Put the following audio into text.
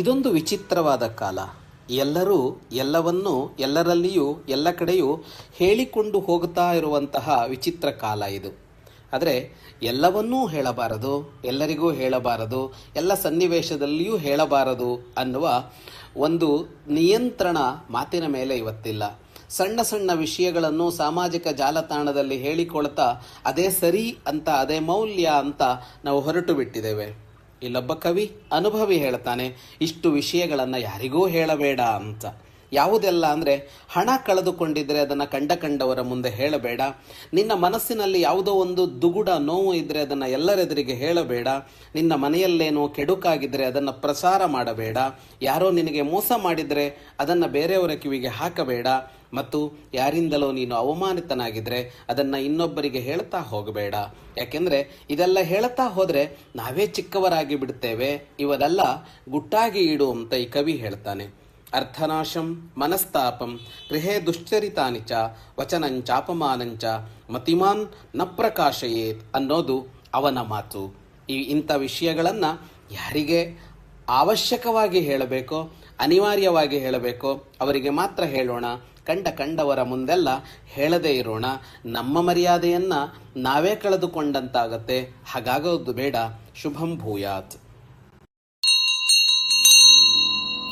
ಇದೊಂದು ವಿಚಿತ್ರವಾದ ಕಾಲ. ಎಲ್ಲರೂ ಎಲ್ಲವನ್ನೂ, ಎಲ್ಲರಲ್ಲಿಯೂ, ಎಲ್ಲ ಕಡೆಯೂ ಹೇಳಿಕೊಂಡು ಹೋಗ್ತಾ ಇರುವಂತಹ ವಿಚಿತ್ರ ಕಾಲ ಇದು. ಆದರೆ ಎಲ್ಲವನ್ನೂ ಹೇಳಬಾರದು, ಎಲ್ಲರಿಗೂ ಹೇಳಬಾರದು, ಎಲ್ಲ ಸನ್ನಿವೇಶದಲ್ಲಿಯೂ ಹೇಳಬಾರದು ಅನ್ನುವ ಒಂದು ನಿಯಂತ್ರಣ ಮಾತಿನ ಮೇಲೆ ಇವತ್ತಿಲ್ಲ. ಸಣ್ಣ ಸಣ್ಣ ವಿಷಯಗಳನ್ನು ಸಾಮಾಜಿಕ ಜಾಲತಾಣದಲ್ಲಿ ಹೇಳಿಕೊಳ್ತಾ, ಅದೇ ಸರಿ ಅಂತ, ಅದೇ ಮೌಲ್ಯ ಅಂತ ನಾವು ಹೊರಟು ಬಿಟ್ಟಿದ್ದೇವೆ ಇಲ್ಲೊಬ್ಬ ಕವಿ ಅನುಭವಿ ಹೇಳ್ತಾನೆ ಇಷ್ಟು ವಿಷಯಗಳನ್ನು ಯಾರಿಗೂ ಹೇಳಬೇಡ ಅಂತ. ಯಾವುದೆಲ್ಲ ಅಂದರೆ ಹಣ ಕಳೆದುಕೊಂಡಿದ್ರೆ ಅದನ್ನು ಕಂಡ ಕಂಡವರ ಮುಂದೆ ಹೇಳಬೇಡ. ನಿನ್ನ ಮನಸ್ಸಿನಲ್ಲಿ ಯಾವುದೋ ಒಂದು ದುಗುಡ ನೋವು ಇದ್ದರೆ ಅದನ್ನು ಎಲ್ಲರೆದುರಿಗೆ ಹೇಳಬೇಡ. ನಿನ್ನ ಮನೆಯಲ್ಲೇನೋ ಕೆಡುಕಾಗಿದ್ದರೆ ಅದನ್ನು ಪ್ರಸಾರ ಮಾಡಬೇಡ. ಯಾರೋ ನಿನಗೆ ಮೋಸ ಮಾಡಿದರೆ ಅದನ್ನು ಬೇರೆಯವರ ಕಿವಿಗೆ ಹಾಕಬೇಡ. ಮತ್ತು ಯಾರಿಂದಲೋ ನೀನು ಅವಮಾನಿತನಾಗಿದ್ದರೆ ಅದನ್ನು ಇನ್ನೊಬ್ಬರಿಗೆ ಹೇಳ್ತಾ ಹೋಗಬೇಡ. ಯಾಕೆಂದರೆ ಇದೆಲ್ಲ ಹೇಳ್ತಾ ಹೋದರೆ ನಾವೇ ಚಿಕ್ಕವರಾಗಿ ಬಿಡ್ತೇವೆ. ಇವರೆಲ್ಲ ಗುಟ್ಟಾಗಿ ಇಡು ಅಂತ ಈ ಕವಿ ಹೇಳ್ತಾನೆ. ಅರ್ಥನಾಶಂ, ಮನಸ್ತಾಪಂ, ಗೃಹೇ ದುಶ್ಚರಿತಾನಿ ಚ ವಚನಂಚಾಪಮಾನಂಚ ಮತಿಮಾನ್ನ ಪ್ರಕಾಶಯೇತ್ ಅನ್ನೋದು ಅವನ ಮಾತು. ಈ ಇಂಥ ವಿಷಯಗಳನ್ನು ಯಾರಿಗೆ ಅವಶ್ಯಕವಾಗಿ ಹೇಳಬೇಕೋ, ಅನಿವಾರ್ಯವಾಗಿ ಹೇಳಬೇಕೋ, ಅವರಿಗೆ ಮಾತ್ರ ಹೇಳೋಣ. ಕಂಡ ಕಂಡವರ ಮುಂದೆಲ್ಲ ಹೇಳದೇ ಇರೋಣ. ನಮ್ಮ ಮರ್ಯಾದೆಯನ್ನು ನಾವೇ ಕಳೆದುಕೊಂಡಂತಾಗತ್ತೆ. ಹಾಗಾಗೋದು ಬೇಡ. ಶುಭಂ ಭೂಯಾತ್.